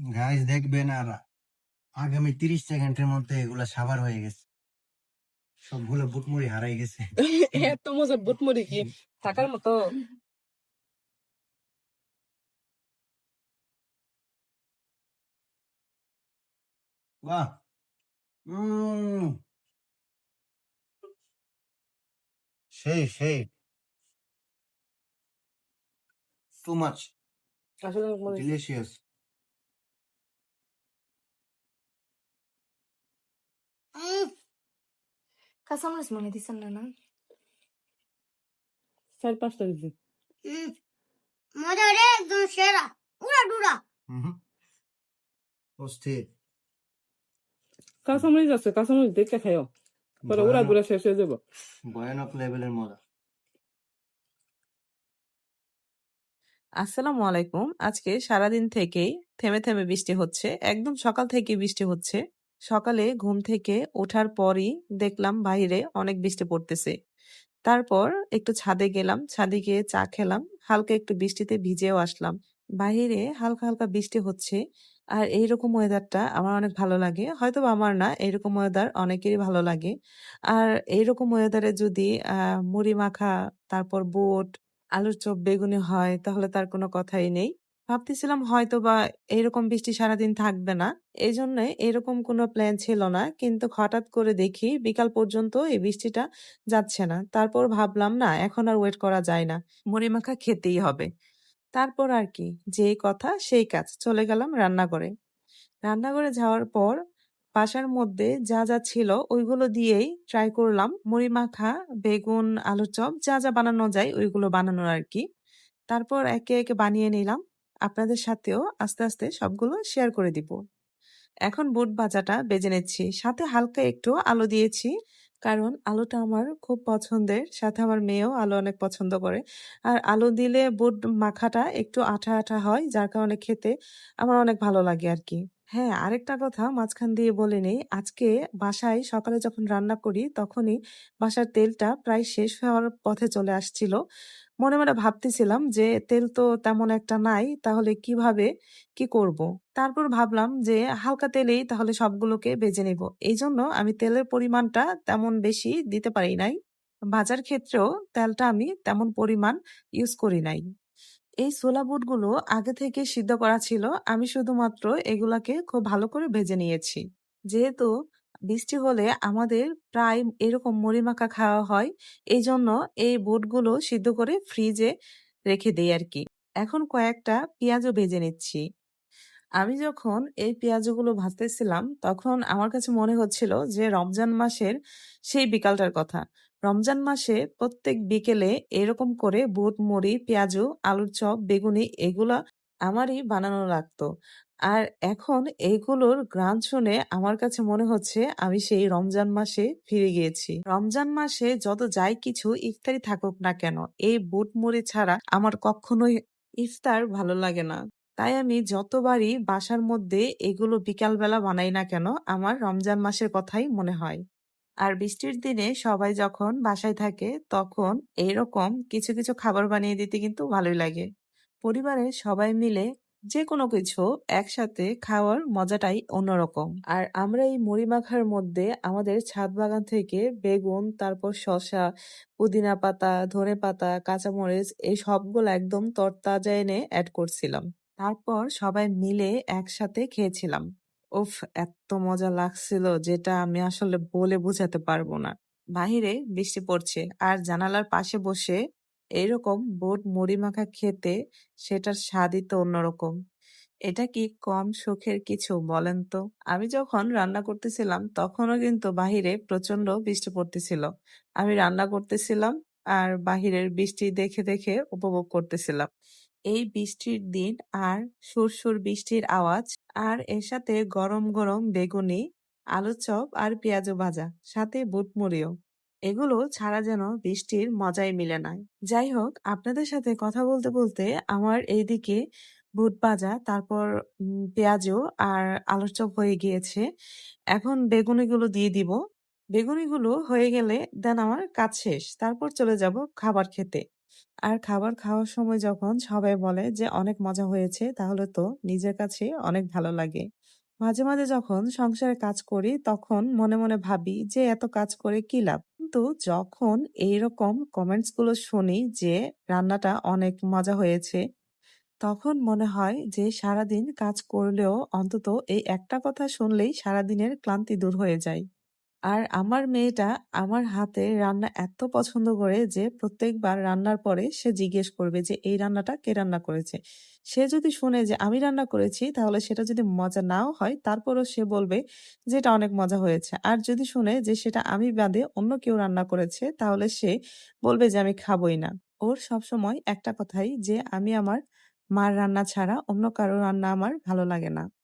Guys দেখবেন আর আগামী তিরিশ সেকেন্ডের মধ্যে এগুলা সাবার হয়ে গেছে। সবগুলো বুটমুড়ি হারাই গেছে। এত মজা বুট মুড়ি কি? থাকার মতো। বাহ! উম। সেই সেই। টু মাচ আসলে ডিলিশিয়াস কাঁচামরিচ মনে দিচ্ছেন না না চার পাঁচটা দিছি মজা রে একদম সেরা উড়া ডুরা অস্থির কাঁচামরিচ আছে কাঁচামরিচ দেখতে খাইও পরে উড়া শেষ হয়ে যাব ভয়ানক লেভেলের মজা আসসালামু আলাইকুম আজকে সারাদিন থেকেই থেমে থেমে বৃষ্টি হচ্ছে। একদম সকাল থেকে বৃষ্টি হচ্ছে। সকালে ঘুম থেকে ওঠার পরই দেখলাম বাইরে অনেক বৃষ্টি পড়তেছে। তারপর একটু ছাদে গেলাম, ছাদে গিয়ে চা খেলাম, হালকা একটু বৃষ্টিতে ভিজেও আসলাম। বাইরে হালকা হালকা বৃষ্টি হচ্ছে আর এইরকম ওয়েদারটা আমার অনেক ভালো লাগে। হয়তো আমার না, এরকম ওয়েদার অনেকেরই ভালো লাগে। আর এইরকম ওয়েদারে যদি মুড়ি মাখা, তারপর বুট, আলুর চপ বেগুনি হয়, তাহলে তার কোনো কথাই নেই। ভাবতেছিলাম হয়তো বা এরকম বৃষ্টি সারাদিন থাকবে না। এই জন্য এরকম কোনো প্ল্যান ছিল না। কিন্তু হঠাৎ করে দেখি বিকাল পর্যন্ত এই বৃষ্টিটা যাচ্ছে না। তারপর ভাবলাম, না, এখন আর ওয়েট করা যায় না। মুড়ি মাখা খেতেই হবে। তারপর আর কি, যেই কথা সেই কাজ। চলে গেলাম রান্নাঘরে। রান্নাঘরে যাওয়ার পর বাসার মধ্যে যা যা ছিল ওইগুলো দিয়েই ট্রাই করলাম। মুড়ি মাখা বেগুন, আলুর চপ, যা যা বানানো যায় ওইগুলো বানানোর আর কি। তারপর একে একে বানিয়ে নিলাম। আপনাদের সাথেও আস্তে আস্তে সবগুলো শেয়ার করে দিব। এখন বুট ভাজাটা বেজে নিচ্ছি। সাথে হালকা একটু আলু দিয়েছি, কারণ আলুটা আমার খুব পছন্দের। সাথে আমার মেয়েও আলু অনেক পছন্দ করে। আর আলু দিলে বুট মাখাটা একটু আঠা আঠা হয়, যার কারণে খেতে আমার অনেক ভালো লাগে আর কি হ্যাঁ আরেকটা কথা মাঝখান দিয়ে বলে নেই। আজকে বাসায় সকালে যখন রান্না করি, তখনই বাসার তেলটা প্রায় শেষ হওয়ার পথে চলে আসছিল। মনে মনে ভাবতেছিলাম যে, তেল তো তেমন একটা নাই, তাহলে কীভাবে, কি করব? তারপর ভাবলাম যে, হালকা তেলেই তাহলে সবগুলোকে ভেজে নেব। এই জন্য আমি তেলের পরিমাণটা তেমন বেশি দিতে পারি নাই। ভাজার ক্ষেত্রেও তেলটা আমি তেমন পরিমাণ ইউজ করি নাই। এই ছোলা বুটগুলো আগে থেকে সিদ্ধ করা ছিল, আমি শুধুমাত্র এগুলাকে খুব ভালো করে ভেজে নিয়েছি। যেহেতু বৃষ্টি হলে আমাদের প্রায় এরকম মুড়ি মাখা খাওয়া হয়। এই জন্য এই বুটগুলো সিদ্ধ করে ফ্রিজে রেখে দেই আর কি এখন কয়েকটা পেঁয়াজও ভেজে নিচ্ছি। আমি যখন এই পেঁয়াজগুলো ভাজতেছিলাম, তখন আমার কাছে মনে হচ্ছিল যে রমজান মাসের সেই বিকালটার কথা। রমজান মাসে প্রত্যেক বিকেলে এরকম করে বুট, মুড়ি, পেঁয়াজু, আলুর চপ, বেগুনি, এগুলা আমারই বানানো লাগতো। আর এখন এইগুলোর গ্রান শুনে আমার কাছে মনে হচ্ছে আমি সেই রমজান মাসে ফিরে গিয়েছি। রমজান মাসে যত যাই কিছু ইফতারি থাকুক না কেন, এই বুট মুড়ি ছাড়া আমার কখনোই ইফতার ভালো লাগে না। তাই আমি যতবারই বাসার মধ্যে এগুলো বিকালবেলা বানাই না কেন, আমার রমজান মাসের কথাই মনে হয়। আর বৃষ্টির দিনে সবাই যখন বাসায় থাকে, তখন এইরকম কিছু কিছু খাবার বানিয়ে দিতে কিন্তু ভালোই লাগে। পরিবারের সবাই মিলে যে কোনো কিছু একসাথে খাওয়ার মজাটাই অন্যরকম। আর আমরা এই মুড়ি মাখার মধ্যে আমাদের ছাদ বাগান থেকে বেগুন, তারপর শসা, পুদিনা পাতা, ধনে পাতা, কাঁচামরিচ, এই সবগুলো একদম তরতাজা এনে অ্যাড করছিলাম। তারপর সবাই মিলে একসাথে খেয়েছিলাম। উফ, এত মজা লাগছিল যেটা আমি আসলে বলে বোঝাতে পারব না। বাহিরে বৃষ্টি পড়ছে, আর জানালার পাশে বসে এইরকম বুট মুড়ি মাখা খেতে সেটার স্বাদই তো অন্যরকম। এটা কি কম সুখের কিছু বলেন তো? আমি যখন রান্না করতেছিলাম, তখনও কিন্তু বাহিরে প্রচণ্ড বৃষ্টি পড়তেছিল। আমি রান্না করতেছিলাম আর বাহিরের বৃষ্টি দেখে দেখে উপভোগ করতেছিলাম। এই বৃষ্টির দিন আর সুরসুর বৃষ্টির আওয়াজ আর এর সাথে গরম গরম বেগুনি আলু চপ আর পেঁয়াজু ভাজা, সাথে বুট মুড়িও। এগুলো ছাড়া যেন বৃষ্টির মজাই মিলে না। যাই হোক আপনাদের সাথে কথা বলতে বলতে আমার এইদিকে বুট ভাজা তারপর পেঁয়াজও আর আলুর চপ হয়ে গিয়েছে। এখন বেগুনিগুলো দিয়ে দিব। বেগুনিগুলো হয়ে গেলে দেন আমার কাজ শেষ। তারপর চলে যাব খাবার খেতে। আর খাবার খাওয়ার সময় যখন সবাই বলে যে অনেক মজা হয়েছে তাহলে তো নিজের কাছে অনেক ভালো লাগে। মাঝে, মাঝে যখন সংসারে কাজ করি তখন মনে, মনে ভাবি যে এত কাজ করে কি লাভ? কিন্তু যখন এইরকম কমেন্টসগুলো শুনি যে রান্নাটা অনেক মজা হয়েছে, তখন মনে হয় যে সারাদিন কাজ করলেও অন্তত এই একটা কথা শুনলেই সারাদিনের ক্লান্তি দূর হয়ে যায়। আর আমার মেয়েটা আমার হাতের রান্না এত পছন্দ করে যে প্রত্যেকবার রান্নার পরে সে জিজ্ঞেস করবে যে, এই রান্নাটা কে রান্না করেছে? সে যদি শুনে যে, আমি রান্না করেছি, তাহলে সেটা যদি মজা নাও হয়, তারপরও সে বলবে যে, এটা অনেক মজা হয়েছে। আর যদি শুনে যে, সেটা আমি বাদে অন্য কেউ রান্না করেছে, তাহলে সে বলবে যে, আমি খাবোই না। ওর সবসময় একটা কথাই যে, আমি আমার মার রান্না ছাড়া অন্য কারও রান্না আমার ভালো লাগে না।